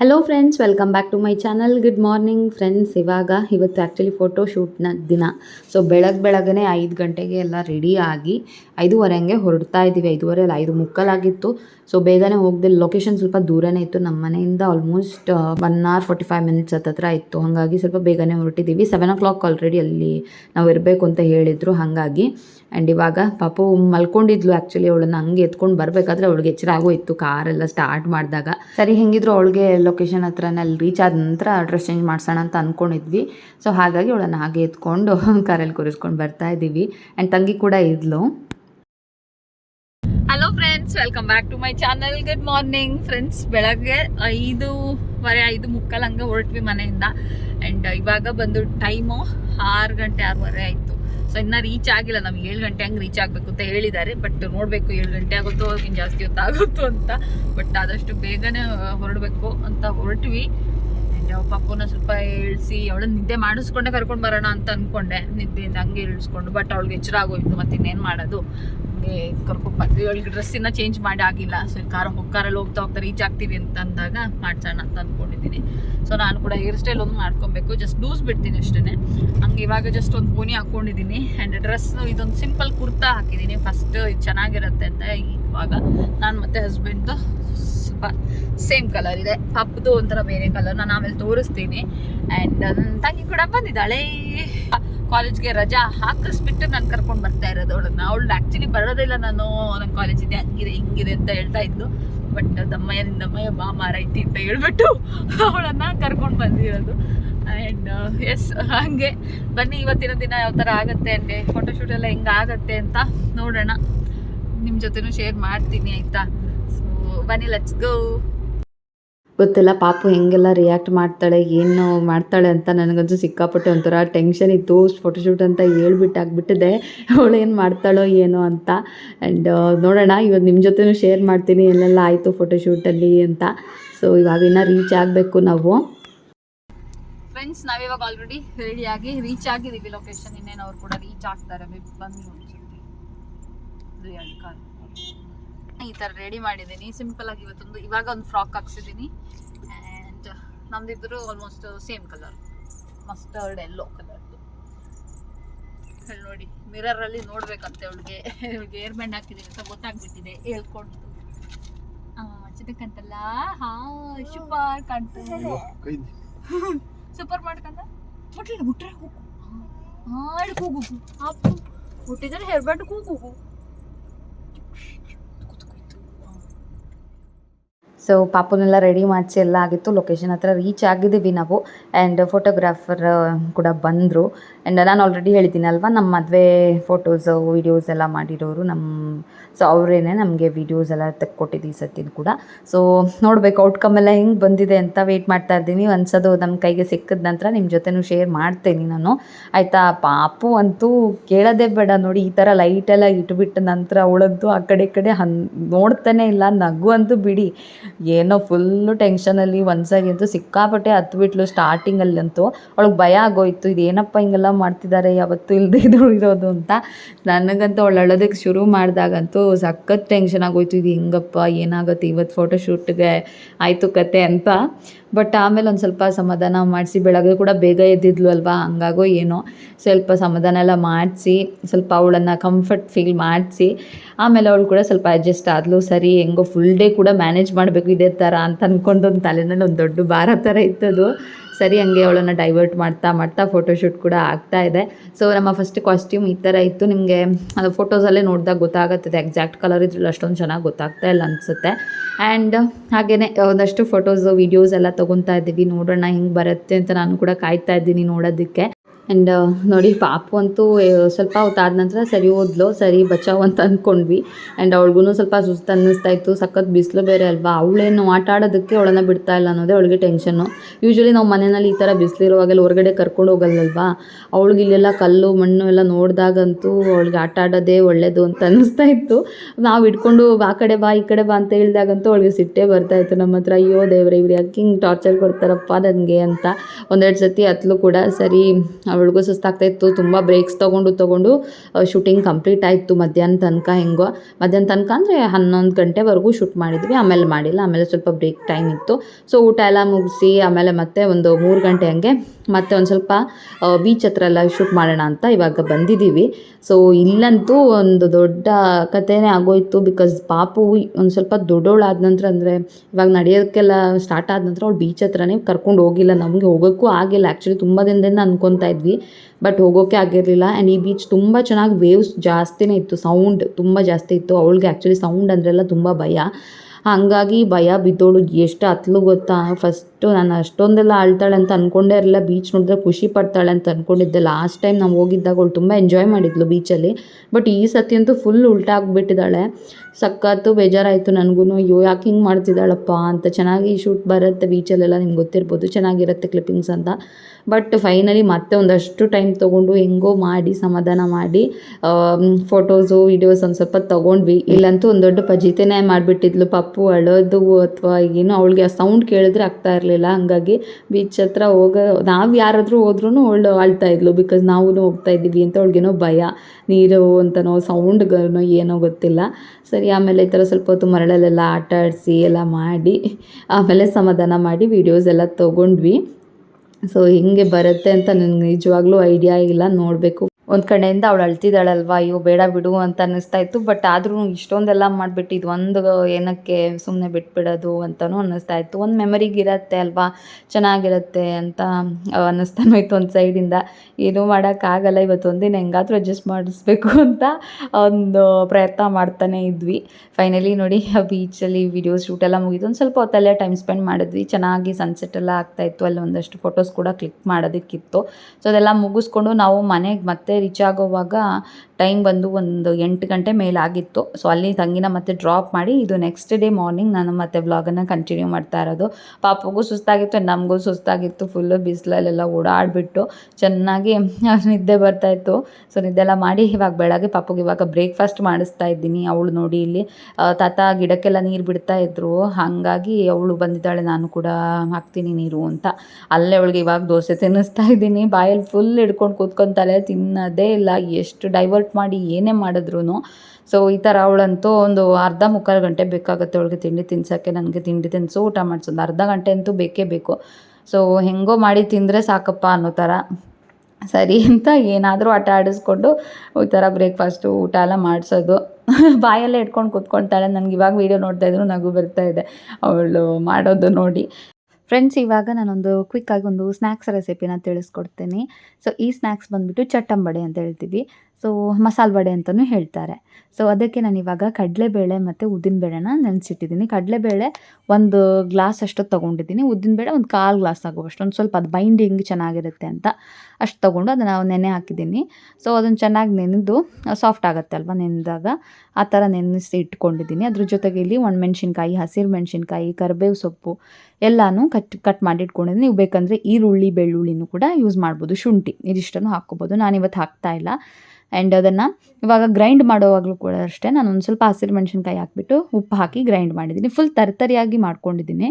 Hello friends welcome back to my channel good morning friends ಇವಾಗ ಇವತ್ತು actually photo ಶೂಟ್ನ ದಿನ. So ಬೆಳಗ್ಗೆ ಬೆಳಗ್ಗೆ ಐದು ಗಂಟೆಗೆ ಎಲ್ಲ ರೆಡಿ ಆಗಿ ಐದೂವರೆ ಹಂಗೆ ಹೊರಡ್ತಾ ಇದ್ದೀವಿ. ಐದೂವರೆ ಅಲ್ಲ, ಐದು ಮುಕ್ಕಲಾಗಿತ್ತು. ಸೊ ಬೇಗನೆ ಹೋಗ್ದೆ ಲೊಕೇಶನ್ ಸ್ವಲ್ಪ ದೂರನೇ ಇತ್ತು. ನಮ್ಮ ಮನೆಯಿಂದ almost one hour forty five minutes ಹತ್ತತ್ರ ಇತ್ತು. ಹಾಗಾಗಿ ಸ್ವಲ್ಪ ಬೇಗನೆ ಹೊರಟಿದ್ದೀವಿ. ಸೆವೆನ್ ಓ ಕ್ಲಾಕ್ ಆಲ್ರೆಡಿ ಅಲ್ಲಿ ನಾವು ಇರಬೇಕು ಅಂತ ಹೇಳಿದರು ಹಾಗಾಗಿ. ಆ್ಯಂಡ್ ಇವಾಗ ಪಾಪು ಮಲ್ಕೊಂಡಿದ್ಲು ಆ್ಯಕ್ಚುಲಿ ಅವಳನ್ನ ಹಂಗೆ ಎತ್ಕೊಂಡು ಬರಬೇಕಾದ್ರೆ ಅವಳಿಗೆ ಎಚ್ಚರ ಆಗೋಯ್ತು. ಕಾರೆಲ್ಲ ಸ್ಟಾರ್ಟ್ ಮಾಡಿದಾಗ. ಸರಿ, ಹೆಂಗಿದ್ರು ಅವಳಿಗೆ ಲೊಕೇಶನ್ ಹತ್ರನೇ ಅಲ್ಲಿ ರೀಚ್ ಆದ ನಂತರ ಡ್ರೆಸ್ ಚೇಂಜ್ ಮಾಡ್ಸೋಣ ಅಂತ ಅಂದ್ಕೊಂಡಿದ್ವಿ ಸೊ ಹಾಗಾಗಿ ಅವಳನ್ನು ಹಾಗೆ ಎತ್ಕೊಂಡು ಕಾರಲ್ಲಿ ಕೂರಿಸ್ಕೊಂಡು ಬರ್ತಾ ಇದ್ದೀವಿ. ಆ್ಯಂಡ್ ತಂಗಿ ಕೂಡ ಇದ್ಲು. Hello friends welcome back to my channel good morning friends ಬೆಳಗ್ಗೆ ಐದೂವರೆ ಐದು ಮುಕ್ಕಾಲು ಹಂಗೆ ಹೊರಟ್ವಿ ಮನೆಯಿಂದ. ಆ್ಯಂಡ್ ಇವಾಗ ಬಂದು ಟೈಮು ಆರು ಗಂಟೆ ಆರೂವರೆ ಆಯಿತು. ಸೊ ಇನ್ನೂ ರೀಚ್ ಆಗಿಲ್ಲ. ನಮ್ಗೆ ಏಳು ಗಂಟೆ ಹಂಗೆ ರೀಚ್ ಆಗಬೇಕು ಅಂತ ಹೇಳಿದ್ದಾರೆ. ಬಟ್ ನೋಡಬೇಕು ಏಳು ಗಂಟೆ ಆಗುತ್ತೋ ಇನ್ನು ಜಾಸ್ತಿ ಹೊತ್ತಾಗುತ್ತೋ ಅಂತ. ಬಟ್ ಆದಷ್ಟು ಬೇಗನೆ ಹೊರಡಬೇಕು ಅಂತ ಹೊರಟ್ವಿ. ಆ್ಯಂಡ್ ಪಾಪುನ ಸ್ವಲ್ಪ ಇಳಿಸಿ ಅವಳನ್ನ ನಿದ್ದೆ ಮಾಡಿಸ್ಕೊಂಡೆ ಕರ್ಕೊಂಡು ಬರೋಣ ಅಂತ ಅಂದ್ಕೊಂಡೆ ನಿದ್ದೆಯಿಂದ ಹಂಗೆ ಇಳಿಸ್ಕೊಂಡು ಬಟ್ ಅವಳಿಗೆ ಎಚ್ಚರ ಆಗೋಯ್ತು ಮತ್ತೆ ಇನ್ನೇನು ಮಾಡೋದು. ಹಂಗೆ ಕರ್ಕೊಂಡು ಬಂದ್ವಿ ಅವಳಿಗೆ ಡ್ರೆಸ್ಸಿನ ಚೇಂಜ್ ಮಾಡಿ ಆಗಿಲ್ಲ. ಸೊ ಕಾರ ಕಾರಲ್ಲಿ ಹೋಗ್ತಾ ಹೋಗ್ತಾ ರೀಚ್ ಆಗ್ತೀವಿ ಅಂತ ಅಂದಾಗ ಮಾಡ್ಸೋಣ ಅಂತ ಅಂದ್ಕೊಂಡಿದ್ದೀನಿ ಸೊ ನಾನು ಕೂಡ ಹೇರ್ ಸ್ಟೈಲ್ ಒಂದು ಮಾಡ್ಕೊಬೇಕು. ಜಸ್ಟ್ ಲೂಸ್ ಬಿಡ್ತೀನಿ ಅಷ್ಟೇ ಹಂಗೆ ಇವಾಗ ಜಸ್ಟ್ ಒಂದು ಪೋನಿ ಹಾಕ್ಕೊಂಡಿದ್ದೀನಿ ಆ್ಯಂಡ್ ಡ್ರೆಸ್ ಇದೊಂದು ಸಿಂಪಲ್ ಕುರ್ತಾ ಹಾಕಿದ್ದೀನಿ. ಫಸ್ಟ್ ಇದು ಚೆನ್ನಾಗಿರುತ್ತೆ ಅಂತ ಇವಾಗ ನಾನು ಮತ್ತೆ ಹಸ್ಬೆಂಡ್ದು ಸ್ವಲ್ಪ ಸೇಮ್ ಕಲರ್ ಇದೆ. ಪಪ್ಪದು ಒಂಥರ ಬೇರೆ ಕಲರ್ ನಾನು ಆಮೇಲೆ ತೋರಿಸ್ತೀನಿ. ಆ್ಯಂಡ್ ನನ್ನ ತಂಗಿ ಕೂಡ ಬಂದಿದ್ದಾಳೆ. ಕಾಲೇಜ್ಗೆ ರಜಾ ಹಾಕಿಸ್ಬಿಟ್ಟು ನಾನು ಕರ್ಕೊಂಡು ಬರ್ತಾ ಇರೋದು. ಅವಳನ್ನ ಅವಳು ಆ್ಯಕ್ಚುಲಿ ಬರೋದಿಲ್ಲ ನಾನು. ನನ್ನ ಕಾಲೇಜ್ ಇದೆ, ಹಂಗಿದೆ, ಹಿಂಗಿದೆ ಅಂತ ಹೇಳ್ತಾ ಇದ್ದು ಬಟ್ ದಮ್ಮಯ್ಯ ನಿಂದಮ್ಮಯ್ಯ ಬಾ ಮಾರೈತಿ ಅಂತ ಹೇಳ್ಬಿಟ್ಟು ಅವಳನ್ನು ಕರ್ಕೊಂಡು ಬಂದಿರೋದು. ಆ್ಯಂಡ್ ಎಸ್ ಹಾಗೆ. ಬನ್ನಿ, ಇವತ್ತಿನ ದಿನ ಯಾವ ಥರ ಆಗುತ್ತೆ ಅಂದರೆ ಫೋಟೋಶೂಟ್ ಎಲ್ಲ ಹೆಂಗೆ ಆಗುತ್ತೆ ಅಂತ ನೋಡೋಣ. ನಿಮ್ಮ ಜೊತೆನೂ ಶೇರ್ ಮಾಡ್ತೀನಿ, ಆಯಿತಾ? ಬನ್ನಿ ಲೆಟ್ಸ್ ಗೋ ಗೊತ್ತಿಲ್ಲ ಪಾಪು ಹೆಂಗೆಲ್ಲ ರಿಯಾಕ್ಟ್ ಮಾಡ್ತಾಳೆ ಏನು ಮಾಡ್ತಾಳೆ ಅಂತ ನನಗಂತೂ ಸಿಕ್ಕಾಪಟ್ಟೆ ಒಂಥರ ಟೆನ್ಷನ್ ಇತ್ತು. ಫೋಟೋಶೂಟ್ ಅಂತ ಹೇಳ್ಬಿಟ್ಟು ಆಗ್ಬಿಟ್ಟಿದೆ. ಅವಳು ಏನು ಮಾಡ್ತಾಳೋ ಏನೋ ಅಂತ. ಆ್ಯಂಡ್ ನೋಡೋಣ ಇವತ್ತು ನಿಮ್ಮ ಜೊತೆನೂ ಶೇರ್ ಮಾಡ್ತೀನಿ ಎಲ್ಲೆಲ್ಲ ಆಯಿತು ಫೋಟೋಶೂಟಲ್ಲಿ ಅಂತ. ಸೊ ಇವಾಗ ಇನ್ನೂ ರೀಚ್ ಆಗಬೇಕು ನಾವು. ಫ್ರೆಂಡ್ಸ್ ನಾವಿವಾಗ ಆಲ್ರೆಡಿ ರೆಡಿಯಾಗಿ ರೀಚ್ ಆಗಿದ್ದೀವಿ ಲೊಕೇಶನ್ ಇನ್ನೇನು ಅವ್ರು ಕೂಡ ರೀಚ್ ಆಗ್ತಾರೆ. ಬನ್ನಿ ಈ ಥರ ರೆಡಿ ಮಾಡಿದ್ದೀನಿ. ಸಿಂಪಲ್ ಆಗಿ ಇವತ್ತೊಂದು ಇವಾಗ ಒಂದು ಫ್ರಾಕ್ ಹಾಕ್ಸಿದ್ದೀನಿ. And ನಮ್ದಿದ್ರು almost same colour mustard yellow ಕಲರ್ದು ಹೇಳಿ ನೋಡಿ ಮಿರರಲ್ಲಿ ನೋಡ್ಬೇಕಂತೆ ಅವಳಿಗೆ. ಅವಳಿಗೆ ಏರ್ ಬ್ಯಾಂಡ್ ಹಾಕಿದ್ದೀನಿ ಅಂತ ಗೊತ್ತಾಗ್ಬಿಟ್ಟಿದೆ. ಹೇಳ್ಕೊಂಡು. ಚಿದಕ್ಕಂತಲ್ಲ ಹಾ ಸೂಪರ್ ಕಾಣ್ತು ಸೂಪರ್ ಮಾಡ್ಕಂತ ಮುಟ್ಲಿಲ್ಲ ಮುಟ್ರೆ ಹೋಗು. ಹಾಡು ಕೂಗು ಅಪ್ಪು ಹುಟ್ಟಿದ್ರೆ ಬ್ಯಾಂಡ್ ಕೂಗು. ಸೊ ಪಾಪುನೆಲ್ಲ ರೆಡಿ ಮಾಡಿಸಿ ಎಲ್ಲ ಆಗಿತ್ತು. ಲೊಕೇಶನ್ ಹತ್ರ ರೀಚ್ ಆಗಿದ್ದೀವಿ ನಾವು. ಆ್ಯಂಡ್ ಫೋಟೋಗ್ರಾಫರ್ ಕೂಡ ಬಂದರು. ಆ್ಯಂಡ್ ನಾನು ಆಲ್ರೆಡಿ ಅಲ್ವಾ ನಮ್ಮ ಮದುವೆ ಫೋಟೋಸು ವೀಡಿಯೋಸ್ ಎಲ್ಲ ಮಾಡಿರೋರು ನಮ್ಮ ಸೊ ಅವರೇನೆ ನಮಗೆ ವೀಡಿಯೋಸ್ ಎಲ್ಲ ತೆಕ್ಕೊಟ್ಟಿದ್ದು ಈ ಸತ್ತಿನ ಕೂಡ. ಸೊ ನೋಡಬೇಕು ಔಟ್ಕಮ್ ಎಲ್ಲ ಹೆಂಗೆ ಬಂದಿದೆ ಅಂತ ವೆಯ್ಟ್ ಮಾಡ್ತಾ ಇದ್ದೀನಿ. ಅನ್ಸೋದು ನಮ್ಮ ಕೈಗೆ ಸಿಕ್ಕಿದ ನಂತರ ನಿಮ್ಮ ಜೊತೆನೂ ಶೇರ್ ಮಾಡ್ತೀನಿ ನಾನು. ಆಯಿತಾ? ಪಾಪು ಅಂತೂ ಕೇಳೋದೇ ಬೇಡ ನೋಡಿ, ಈ ಥರ ಲೈಟೆಲ್ಲ ಇಟ್ಬಿಟ್ಟು ನಂತರ ಅವಳಂತೂ ಆ ಕಡೆ ಈ ಕಡೆ ಹನ್, ನೋಡ್ತಾನೆ ಇಲ್ಲ, ನಗು ಅಂತೂ ಬಿಡಿ. ಏನೋ ಫುಲ್ಲು ಟೆನ್ಷನಲ್ಲಿ ಒಂದ್ಸಾರಿ ಅಂತೂ ಸಿಕ್ಕಾಪಟ್ಟೆ ಹತ್ಬಿಟ್ಲು ಸ್ಟಾರ್ಟಿಂಗಲ್ಲಂತೂ ಅವಳಿಗೆ ಭಯ ಆಗೋಯ್ತು ಏನಪ್ಪ ಹಿಂಗೆಲ್ಲ ಮಾಡ್ತಿದ್ದಾರೆ ಯಾವತ್ತೂ ಇಲ್ಲದೆ ಇರೋದು ಅಂತ. ನನಗಂತೂ ಅವಳು ಅಳೋದಕ್ಕೆ ಶುರು ಮಾಡಿದಾಗಂತೂ ಸಖತ್ ಟೆನ್ಷನ್ ಆಗೋಯ್ತು. ಇದು ಹೆಂಗಪ್ಪ? ಏನಾಗುತ್ತೆ? ಇವತ್ತು ಫೋಟೋಶೂಟ್ಗೆ ಆಯಿತು ಕತೆ ಅಂತ. ಬಟ್ ಆಮೇಲೆ ಒಂದು ಸ್ವಲ್ಪ ಸಮಾಧಾನ ಮಾಡಿಸಿ, ಬೆಳಗ್ಗೆ ಕೂಡ ಬೇಗ ಎದ್ದಿದ್ಲು ಅಲ್ವಾ? ಹಂಗಾಗೋ ಏನೋ ಸ್ವಲ್ಪ ಸಮಾಧಾನ ಎಲ್ಲ ಮಾಡಿಸಿ, ಸ್ವಲ್ಪ ಅವಳನ್ನು ಕಂಫರ್ಟ್ ಫೀಲ್ ಮಾಡಿಸಿ. ಆಮೇಲೆ ಅವಳು ಕೂಡ ಸ್ವಲ್ಪ ಅಡ್ಜಸ್ಟ್ ಆದ್ಲು. ಸರಿ, ಹೆಂಗೋ ಫುಲ್ ಡೇ ಕೂಡ ಮ್ಯಾನೇಜ್ ಮಾಡಬೇಕು ಇದೇ ಥರ ಅಂತ ಅಂದ್ಕೊಂಡು ಒಂದು ತಲೆನಲ್ಲಿ ಒಂದು ದೊಡ್ಡ ಭಾರ ಥರ ಇತ್ತದು. ಸರಿ, ಹಂಗೆ ಅವಳನ್ನು ಡೈವರ್ಟ್ ಮಾಡ್ತಾ ಮಾಡ್ತಾ ಫೋಟೋಶೂಟ್ ಕೂಡ ಆಗ್ತಾ ಇದೆ. ಸೊ ನಮ್ಮ ಫಸ್ಟ್ ಕಾಸ್ಟ್ಯೂಮ್ ಈ ಥರ ಇತ್ತು. ನಿಮಗೆ ಅದು ಫೋಟೋಸಲ್ಲೇ ನೋಡಿದಾಗ ಗೊತ್ತಾಗುತ್ತದೆ. ಎಕ್ಸಾಕ್ಟ್ ಕಲರ್ ಇದ್ರಲ್ಲಿ ಅಷ್ಟೊಂದು ಚೆನ್ನಾಗಿ ಗೊತ್ತಾಗ್ತಾ ಇಲ್ಲ ಅನಿಸುತ್ತೆ. ಆ್ಯಂಡ್ ಹಾಗೆಯೇ ಒಂದಷ್ಟು ಫೋಟೋಸು ವೀಡಿಯೋಸ್ ಎಲ್ಲ ತೊಗೊತಾ ಇದ್ದೀವಿ. ನೋಡೋಣ ಹೆಂಗೆ ಬರುತ್ತೆ ಅಂತ ನಾನು ಕೂಡ ಕಾಯ್ತಾ ಇದ್ದೀನಿ ನೋಡೋದಕ್ಕೆ. ಆ್ಯಂಡ್ ನೋಡಿ, ಪಾಪು ಅಂತೂ ಸ್ವಲ್ಪ ಹೊತ್ತಾದ ನಂತರ ಸರಿ ಹೋದ್ಲು ಸರಿ ಬಚಾವ್ ಅಂತ ಅಂದ್ಕೊಂಡ್ವಿ ಆ್ಯಂಡ್ ಅವಳಿಗೂ ಸ್ವಲ್ಪ ಸುಸ್ತು ಅನ್ನಿಸ್ತಾ ಇತ್ತು. ಸಖತ್ ಬಿಸಿಲು ಬೇರೆ ಅಲ್ವಾ? ಅವಳೇನು ಆಟ ಆಡೋದಕ್ಕೆ ಅವಳನ್ನು ಬಿಡ್ತಾ ಇಲ್ಲ ಅನ್ನೋದೇ ಅವಳಿಗೆ ಟೆನ್ಷನ್ನು ಯೂಶ್ವಲಿ ನಾವು ಮನೆಯಲ್ಲಿ ಈ ಥರ ಬಿಸಿಲಿರುವಾಗೆಲ್ಲ ಹೊರಗಡೆ ಕರ್ಕೊಂಡು ಹೋಗಲ್ಲಲ್ವಾ? ಅವಳಿಗೆ ಇಲ್ಲೆಲ್ಲ ಕಲ್ಲು, ಮಣ್ಣು ಎಲ್ಲ ನೋಡಿದಾಗಂತೂ ಅವಳಿಗೆ ಆಟ ಆಡೋದೇ ಒಳ್ಳೇದು ಅಂತ ಅನ್ನಿಸ್ತಾ ಇತ್ತು. ನಾವು ಇಟ್ಕೊಂಡು ಆ ಕಡೆ ಬಾ, ಈ ಕಡೆ ಬಾ ಅಂತ ಹೇಳಿದಾಗಂತೂ ಅವಳಿಗೆ ಸಿಟ್ಟೇ ಬರ್ತಾ ಇತ್ತು ನಮ್ಮ ಹತ್ರ. ಅಯ್ಯೋ ದೇವ್ರೆ, ಇವ್ರು ಯಾಕೆ ಹಿಂಗೆ ಟಾರ್ಚರ್ ಕೊಡ್ತಾರಪ್ಪ ನನಗೆ ಅಂತ. ಒಂದೆರಡು ಸತಿ ಹತ್ಲು ಕೂಡ ಸರಿ ಅವಳಿಗೂ ಸುಸ್ತಾಗ್ತಾ ಇತ್ತು, ತುಂಬ ಬ್ರೇಕ್ಸ್ ತೊಗೊಂಡು ತೊಗೊಂಡು ಶೂಟಿಂಗ್ ಕಂಪ್ಲೀಟ್ ಆಯಿತು ಮಧ್ಯಾಹ್ನ ತನಕ ಹೆಂಗೋ. ಮಧ್ಯಾಹ್ನ ತನಕ ಅಂದರೆ ಹನ್ನೊಂದು ಗಂಟೆವರೆಗೂ ಶೂಟ್ ಮಾಡಿದ್ವಿ, ಆಮೇಲೆ ಮಾಡಿಲ್ಲ, ಆಮೇಲೆ ಸ್ವಲ್ಪ ಬ್ರೇಕ್ ಟೈಮ್ ಇತ್ತು. ಸೊ ಊಟ ಎಲ್ಲ ಮುಗಿಸಿ, ಆಮೇಲೆ ಮತ್ತೆ ಒಂದು ಮೂರು ಗಂಟೆ ಹಂಗೆ ಮತ್ತೆ ಒಂದು ಸ್ವಲ್ಪ ಬೀಚ್ ಹತ್ರ ಎಲ್ಲ ಶೂಟ್ ಮಾಡೋಣ ಅಂತ ಇವಾಗ ಬಂದಿದ್ದೀವಿ. ಸೊ ಇಲ್ಲಂತೂ ಒಂದು ದೊಡ್ಡ ಕಥೆನೇ ಆಗೋಯ್ತು ಬಿಕಾಸ್ ಪಾಪು ಒಂದು ಸ್ವಲ್ಪ ದೊಡ್ಡವಳಾದ ನಂತರ ಅಂದರೆ ಇವಾಗ ನಡೆಯೋದಕ್ಕೆಲ್ಲ ಸ್ಟಾರ್ಟ್ ಆದ ನಂತರ ಅವ್ಳು ಬೀಚ್ ಹತ್ರನೇ ಕರ್ಕೊಂಡು ಹೋಗಿಲ್ಲ, ನಮಗೆ ಹೋಗೋಕ್ಕೂ ಆಗಿಲ್ಲ. ಆ್ಯಕ್ಚುಲಿ ತುಂಬ ದಿನದಿಂದ ಅನ್ಕೊತಾ ಇದ್ವಿ. ಬಟ್ ಹೋಗೋಕ್ಕೆ ಆಗಿರಲಿಲ್ಲ. ಆ್ಯಂಡ್ ಈ ಬೀಚ್ ತುಂಬ ಚೆನ್ನಾಗಿ ವೇವ್ಸ್ ಜಾಸ್ತಿನೇ ಇತ್ತು. ಸೌಂಡ್ ತುಂಬ ಜಾಸ್ತಿ ಇತ್ತು. ಅವಳಿಗೆ ಆ್ಯಕ್ಚುಲಿ ಸೌಂಡ್ ಅಂದ್ರೆಲ್ಲ ತುಂಬ ಭಯ. ಹಾಗಾಗಿ ಭಯ ಬಿದ್ದೋಳು. ಎಷ್ಟು ಹತ್ಲು ಗೊತ್ತಾ? ಫಸ್ಟು ನಾನು ಅಷ್ಟೊಂದೆಲ್ಲ ಅಳ್ತಾಳೆ ಅಂತ ಅಂದ್ಕೊಂಡೇ ಇರಲಿಲ್ಲ. ಬೀಚ್ ನೋಡಿದ್ರೆ ಖುಷಿ ಪಡ್ತಾಳೆ ಅಂತ ಅಂದ್ಕೊಂಡಿದ್ದೆ ಲಾಸ್ಟ್ ಟೈಮ್ ನಾವು ಹೋಗಿದ್ದಾಗ ಅವಳು ತುಂಬ ಎಂಜಾಯ್ ಮಾಡಿದ್ಲು ಬೀಚಲ್ಲಿ ಬಟ್ ಈ ಸತಿ ಅಂತೂ ಫುಲ್ ಉಲ್ಟಾ ಆಗಿಬಿಟ್ಟಿದ್ದಾಳೆ. ಸಖತ್ತು ಬೇಜಾರಾಯಿತು ನನಗೂ ಅಯ್ಯೋ, ಯಾಕೆ ಹಿಂಗೆ ಮಾಡ್ತಿದ್ದಾಳಪ್ಪ ಅಂತ. ಚೆನ್ನಾಗಿ ಶೂಟ್ ಬರುತ್ತೆ ಬೀಚಲ್ಲೆಲ್ಲ ನಿಮ್ಗೆ ಗೊತ್ತಿರ್ಬೋದು ಚೆನ್ನಾಗಿರುತ್ತೆ ಕ್ಲಿಪ್ಪಿಂಗ್ಸ್ ಅಂತ. ಬಟ್ ಫೈನಲಿ ಮತ್ತೆ ಒಂದಷ್ಟು ಟೈಮ್ ತೊಗೊಂಡು ಹೆಂಗೋ ಮಾಡಿ, ಸಮಾಧಾನ ಮಾಡಿ ಫೋಟೋಸು ವೀಡಿಯೋಸ್ ಒಂದು ಸ್ವಲ್ಪ ತೊಗೊಂಡ್ವಿ. ಇಲ್ಲಂತೂ ಒಂದು ದೊಡ್ಡ ಪಜಿತೆನೇ ಮಾಡಿಬಿಟ್ಟಿದ್ಲು. ಪಪ್ಪು ಅಳೋದು ಅಥವಾ ಏನೋ ಅವಳಿಗೆ ಆ ಸೌಂಡ್ ಕೇಳಿದ್ರೆ ಆಗ್ತಾ ಇರಲಿಲ್ಲ. ಹಂಗಾಗಿ ಬೀಚ್ ಹತ್ರ ಹೋಗೋ, ನಾವು ಯಾರಾದರೂ ಹೋದ್ರೂ ಅವಳು ಅಳ್ತಾ ಇದ್ಲು. ಬಿಕಾಸ್ ನಾವು ಹೋಗ್ತಾ ಇದ್ದೀವಿ ಅಂತ ಅವಳಿಗೇನೋ ಭಯ, ನೀರು ಅಂತನೋ ಸೌಂಡ್ಗನೋ ಏನೋ ಗೊತ್ತಿಲ್ಲ. ಸರಿ ಆಮೇಲೆ ಈ ಥರ ಸ್ವಲ್ಪ ಹೊತ್ತು ಮರಳಲ್ಲೆಲ್ಲ ಆಟ ಆಡಿಸಿ ಎಲ್ಲ ಮಾಡಿ, ಆಮೇಲೆ ಸಮಾಧಾನ ಮಾಡಿ ವೀಡಿಯೋಸ್ ಎಲ್ಲ ತೊಗೊಂಡ್ವಿ. ಸೊ ಹಿಂಗೆ ಬರುತ್ತೆ ಅಂತ ನನಗೆ ನಿಜವಾಗ್ಲೂ ಐಡಿಯಾ ಇಲ್ಲ, ನೋಡಬೇಕು. ಒಂದು ಕಡೆಯಿಂದ ಅವಳು ಅಳ್ತಿದ್ದಾಳಲ್ವ, ಅಯ್ಯೋ ಬೇಡ ಬಿಡು ಅಂತ ಅನ್ನಿಸ್ತಾ ಇತ್ತು. ಬಟ್ ಆದರೂ ಇಷ್ಟೊಂದೆಲ್ಲ ಮಾಡಿಬಿಟ್ಟು ಇದು ಒಂದು ಏನಕ್ಕೆ ಸುಮ್ಮನೆ ಬಿಟ್ಬಿಡೋದು ಅಂತಲೂ ಅನ್ನಿಸ್ತಾ ಇತ್ತು. ಒಂದು ಮೆಮರಿಗೆ ಇರತ್ತೆ ಅಲ್ವಾ, ಚೆನ್ನಾಗಿರುತ್ತೆ ಅಂತ ಅನ್ನಿಸ್ತಾನೂ ಇತ್ತು ಒಂದು ಸೈಡಿಂದ. ಏನೂ ಮಾಡೋಕ್ಕಾಗಲ್ಲ ಇವತ್ತು ಒಂದಿನ ಹೆಂಗಾದ್ರೂ ಅಡ್ಜಸ್ಟ್ ಮಾಡಿಸ್ಬೇಕು ಅಂತ ಒಂದು ಪ್ರಯತ್ನ ಮಾಡ್ತಾನೆ ಇದ್ವಿ. ಫೈನಲಿ ನೋಡಿ ಬೀಚಲ್ಲಿ ವಿಡಿಯೋ ಶೂಟ್ ಎಲ್ಲ ಮುಗಿದು ಒಂದು ಸ್ವಲ್ಪ ಹೊತ್ತಲ್ಲೇ ಟೈಮ್ ಸ್ಪೆಂಡ್ ಮಾಡಿದ್ವಿ. ಚೆನ್ನಾಗಿ ಸನ್ಸೆಟ್ ಎಲ್ಲ ಆಗ್ತಾಯಿತ್ತು ಅಲ್ಲಿ ಒಂದಷ್ಟು ಫೋಟೋಸ್ ಕೂಡ ಕ್ಲಿಕ್ ಮಾಡೋದಕ್ಕಿತ್ತು. ಸೊ ಅದೆಲ್ಲ ಮುಗಿಸ್ಕೊಂಡು ನಾವು ಮನೆಗೆ ಮತ್ತೆ ರೀಚ್ ಆಗೋವಾಗ ಟೈಮ್ ಬಂದು ಒಂದು ಎಂಟು ಗಂಟೆ ಮೇಲಾಗಿತ್ತು ಸೊ ಅಲ್ಲಿ ತಂಗಿನ ಮತ್ತೆ ಡ್ರಾಪ್ ಮಾಡಿ ಇದು ನೆಕ್ಸ್ಟ್ ಡೇ ಮಾರ್ನಿಂಗ್ ನಾನು ಮತ್ತೆ ವ್ಲಾಗನ್ನು ಕಂಟಿನ್ಯೂ ಮಾಡ್ತಾ ಇರೋದು. ಪಾಪಗೂ ಸುಸ್ತಾಗಿತ್ತು, ನಮಗೂ ಸುಸ್ತಾಗಿತ್ತು ಫುಲ್ಲು ಬಿಸಿಲಲ್ಲೆಲ್ಲ ಓಡಾಡಿಬಿಟ್ಟು ಚೆನ್ನಾಗಿ ನಿದ್ದೆ ಬರ್ತಾಯಿತ್ತು ಸೊ ನಿದ್ದೆಲ್ಲ ಮಾಡಿ ಇವಾಗ ಬೆಳಗ್ಗೆ ಪಾಪಗೆ ಇವಾಗ ಬ್ರೇಕ್ಫಾಸ್ಟ್ ಮಾಡಿಸ್ತಾ ಇದ್ದೀನಿ. ಅವಳು ನೋಡಿ ಇಲ್ಲಿ ತಾತ ಗಿಡಕ್ಕೆಲ್ಲ ನೀರು ಬಿಡ್ತಾ ಇದ್ರು. ಹಾಗಾಗಿ ಅವಳು ಬಂದಿದ್ದಾಳೆ, ನಾನು ಕೂಡ ಹಾಕ್ತೀನಿ ನೀರು ಅಂತ. ಅಲ್ಲೇ ಅವಳಿಗೆ ಇವಾಗ ದೋಸೆ ತಿನ್ನಿಸ್ತಾ ಇದ್ದೀನಿ. ಬಾಯಲ್ಲಿ ಫುಲ್ ಹಿಡ್ಕೊಂಡು ಕೂತ್ಕೊತಾಳೆ ತಿನ್ನೋದೇ ಇಲ್ಲ. ಎಷ್ಟು ಡೈವರ್ಟ್ ಮಾಡಿ ಏನೇ ಮಾಡಿದ್ರು ಸೊ ಈ ಥರ ಅವಳಂತೂ ಒಂದು ಅರ್ಧ ಮುಕ್ಕಾಲು ಗಂಟೆ ಬೇಕಾಗುತ್ತೆ ಅವಳಿಗೆ ತಿಂಡಿ ತಿನ್ಸೋಕ್ಕೆ, ನನಗೆ ತಿಂಡಿ ತಿನ್ನಿಸು ಊಟ ಮಾಡಿಸೋದು ಅರ್ಧ ಗಂಟೆ ಅಂತೂ ಬೇಕೇ ಬೇಕು. ಸೊ ಹೆಂಗೋ ಮಾಡಿ ತಿಂದರೆ ಸಾಕಪ್ಪ ಅನ್ನೋ ಥರ ಸರಿ ಅಂತ ಏನಾದರೂ ಆಟ ಆಡಿಸ್ಕೊಂಡು ಈ ಥರ ಬ್ರೇಕ್ಫಾಸ್ಟು ಊಟ ಎಲ್ಲ ಮಾಡಿಸೋದು. ಬಾಯಲ್ಲೇ ಇಟ್ಕೊಂಡು ಕೂತ್ಕೊಳ್ತಾಳೆ. ನನಗೆ ಇವಾಗ ವೀಡಿಯೋ ನೋಡ್ತಾ ಇದ್ರು, ನಗು ಬರ್ತಾ ಇದೆ. ಅವಳು ಮಾಡೋದು ನೋಡಿ. ಫ್ರೆಂಡ್ಸ್ ಇವಾಗ ನಾನೊಂದು ಕ್ವಿಕ್ಕಾಗಿ ಒಂದು ಸ್ನ್ಯಾಕ್ಸ್ ರೆಸಿಪಿನ ತಿಳಿಸ್ಕೊಡ್ತೀನಿ. ಸೊ ಈ ಸ್ನ್ಯಾಕ್ಸ್ ಬಂದುಬಿಟ್ಟು ಚಟ್ಟಂಬಡೆ ಅಂತ ಹೇಳ್ತೀವಿ. ಸೊ ಮಸಾಲೆ ವಡೆ ಅಂತಲೂ ಹೇಳ್ತಾರೆ. ಸೊ ಅದಕ್ಕೆ ನಾನು ಇವಾಗ ಕಡಲೆಬೇಳೆ ಮತ್ತು ಉದ್ದಿನಬೇಳೆನ ನೆನೆಸಿಟ್ಟಿದ್ದೀನಿ ಕಡಲೆಬೇಳೆ ಒಂದು ಗ್ಲಾಸ್ ಅಷ್ಟು ತೊಗೊಂಡಿದ್ದೀನಿ. ಉದ್ದಿನಬೇಳೆ ಒಂದು ಕಾಲು ಗ್ಲಾಸ್ ಆಗುವಷ್ಟು, ಒಂದು ಸ್ವಲ್ಪ ಅದು ಬೈಂಡಿಂಗ್ ಚೆನ್ನಾಗಿರುತ್ತೆ ಅಂತ ಅಷ್ಟು ತೊಗೊಂಡು ಅದನ್ನು ನೆನೆ ಹಾಕಿದ್ದೀನಿ ಸೊ ಅದನ್ನು ಚೆನ್ನಾಗಿ ನೆನೆದು ಸಾಫ್ಟ್ ಆಗುತ್ತೆ ಅಲ್ವಾ ನೆನೆದಾಗ? ಆ ಥರ ನೆನೆಸಿ ಇಟ್ಕೊಂಡಿದ್ದೀನಿ ಅದ್ರ ಜೊತೆಗೆ ಇಲ್ಲಿ ಮೆಣಸಿನ್ಕಾಯಿ, ಹಸಿರು ಮೆಣಸಿನ್ಕಾಯಿ, ಕರಿಬೇವು ಸೊಪ್ಪು ಎಲ್ಲನೂ ಕಟ್ ಕಟ್ ಮಾಡಿ ಇಟ್ಕೊಂಡಿದ್ದೀನಿ ನೀವು ಬೇಕಂದರೆ ಈರುಳ್ಳಿ, ಬೆಳ್ಳುಳ್ಳಿನೂ ಕೂಡ ಯೂಸ್ ಮಾಡ್ಬೋದು. ಶುಂಠಿ ಇದಿಷ್ಟನ್ನು ಹಾಕ್ಕೋಬೋದು. ನಾನಿವತ್ತು ಹಾಕ್ತಾ ಇಲ್ಲ. ಆ್ಯಂಡ್ ಅದನ್ನು ಇವಾಗ ಗ್ರೈಂಡ್ ಮಾಡೋವಾಗಲೂ ಕೂಡ ಅಷ್ಟೇ ನಾನು ಒಂದು ಸ್ವಲ್ಪ ಹಸಿರು ಮೆಣಸಿನ್ಕಾಯಿ ಹಾಕಿಬಿಟ್ಟು ಉಪ್ಪು ಹಾಕಿ ಗ್ರೈಂಡ್ ಮಾಡಿದ್ದೀನಿ. ಫುಲ್ ತರ್ತರಿಯಾಗಿ ಮಾಡ್ಕೊಂಡಿದ್ದೀನಿ.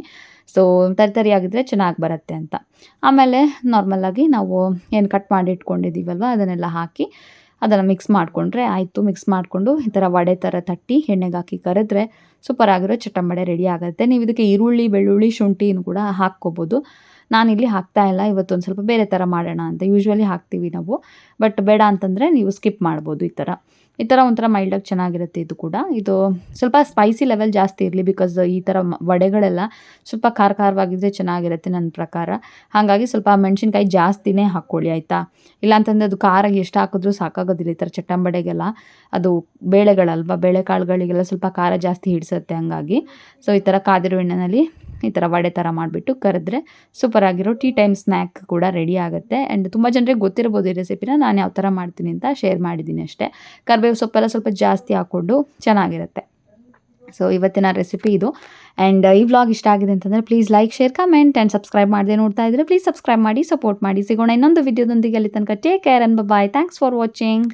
ಸೊ ತರ್ತರಿಯಾಗಿದ್ದರೆ ಚೆನ್ನಾಗಿ ಬರುತ್ತೆ ಅಂತ. ಆಮೇಲೆ ನಾರ್ಮಲಾಗಿ ನಾವು ಏನು ಕಟ್ ಮಾಡಿ ಇಟ್ಕೊಂಡಿದ್ದೀವಲ್ವ ಅದನ್ನೆಲ್ಲ ಹಾಕಿ ಅದನ್ನು ಮಿಕ್ಸ್ ಮಾಡಿಕೊಂಡ್ರೆ ಆಯಿತು. ಮಿಕ್ಸ್ ಮಾಡಿಕೊಂಡು ಈ ಥರ ವಡೆ ಥರ ತಟ್ಟಿ, ಎಣ್ಣೆಗೆ ಹಾಕಿ ಕರೆದ್ರೆ ಸೂಪರ್ ಆಗಿರೋ ಚಟಂಬಡೆ ರೆಡಿ ಆಗುತ್ತೆ. ನೀವು ಇದಕ್ಕೆ ಈರುಳ್ಳಿ, ಬೆಳ್ಳುಳ್ಳಿ, ಶುಂಠಿನೂ ಕೂಡ ಹಾಕ್ಕೋಬೋದು. ನಾನಿಲ್ಲಿ ಹಾಕ್ತಾ ಇಲ್ಲ. ಇವತ್ತೊಂದು ಸ್ವಲ್ಪ ಬೇರೆ ಥರ ಮಾಡೋಣ ಅಂತ ಯೂಶ್ವಲಿ ಹಾಕ್ತೀವಿ ನಾವು. ಬಟ್ ಬೇಡ ಅಂತಂದರೆ ನೀವು ಸ್ಕಿಪ್ ಮಾಡ್ಬೋದು ಈ ಥರ ಈ ಥರ ಒಂಥರ ಮೈಲ್ಡಾಗಿ ಚೆನ್ನಾಗಿರುತ್ತೆ ಇದು ಕೂಡ. ಇದು ಸ್ವಲ್ಪ ಸ್ಪೈಸಿ ಲೆವೆಲ್ ಜಾಸ್ತಿ ಇರಲಿ ಬಿಕಾಸ್ ಈ ಥರ ವಡೆಗಳೆಲ್ಲ ಸ್ವಲ್ಪ ಖಾರ ಖಾರವಾಗಿದ್ದರೆ ಚೆನ್ನಾಗಿರುತ್ತೆ ನನ್ನ ಪ್ರಕಾರ. ಹಾಗಾಗಿ ಸ್ವಲ್ಪ ಮೆಣಸಿನ್ಕಾಯಿ ಜಾಸ್ತಿನೇ ಹಾಕ್ಕೊಳ್ಳಿ, ಆಯಿತಾ? ಇಲ್ಲಾಂತಂದರೆ ಅದು ಖಾರ ಎಷ್ಟು ಹಾಕಿದ್ರೂ ಸಾಕಾಗೋದಿಲ್ಲ ಈ ಥರ ಚಟ್ಟಂಬಡೆಗೆಲ್ಲ. ಅದು ಬೇಳೆಗಳಲ್ವ, ಬೇಳೆಕಾಳುಗಳಿಗೆಲ್ಲ ಸ್ವಲ್ಪ ಖಾರ ಜಾಸ್ತಿ ಹಿಡಿಸುತ್ತೆ ಹಂಗಾಗಿ. ಸೊ ಈ ಥರ ಕಾದಿರೋ ಈ ಥರ ವಡೆ ಥರ ಮಾಡಿಬಿಟ್ಟು ಕರೆದ್ರೆ ಸೂಪರಾಗಿರೋ ಟೀ ಟೈಮ್ ಸ್ನ್ಯಾಕ್ ಕೂಡ ರೆಡಿ ಆಗುತ್ತೆ. ಆ್ಯಂಡ್ ತುಂಬ ಜನರಿಗೆ ಗೊತ್ತಿರ್ಬೋದು ಈ ರೆಸಿಪಿನ ನಾನು ಯಾವ ಥರ ಮಾಡ್ತೀನಿ ಅಂತ ಶೇರ್ ಮಾಡಿದ್ದೀನಿ ಅಷ್ಟೇ. ಕರಿಬೇವು ಸೊಪ್ಪೆಲ್ಲ ಸ್ವಲ್ಪ ಜಾಸ್ತಿ ಹಾಕ್ಕೊಂಡು ಚೆನ್ನಾಗಿರುತ್ತೆ. ಸೊ ಇವತ್ತಿನ ರೆಸಿಪಿ ಇದು. ಆ್ಯಂಡ್ ಈ ವ್ಲಾಗ್ ಇಷ್ಟ ಆಗಿದೆ ಅಂತಂದರೆ please like share comment and subscribe ಮಾಡದೆ ನೋಡ್ತಾ ಇದ್ದರೆ ಪ್ಲೀಸ್ ಸಬ್ಸ್ಕ್ರೈಬ್ ಮಾಡಿ ಸಪೋರ್ಟ್ ಮಾಡಿ. ಸಿಗೋಣ ಇನ್ನೊಂದು ವಿಡಿಯೋದೊಂದಿಗೆ ಅಲ್ಲಿ ತನಕ. Take care and bye thanks for watching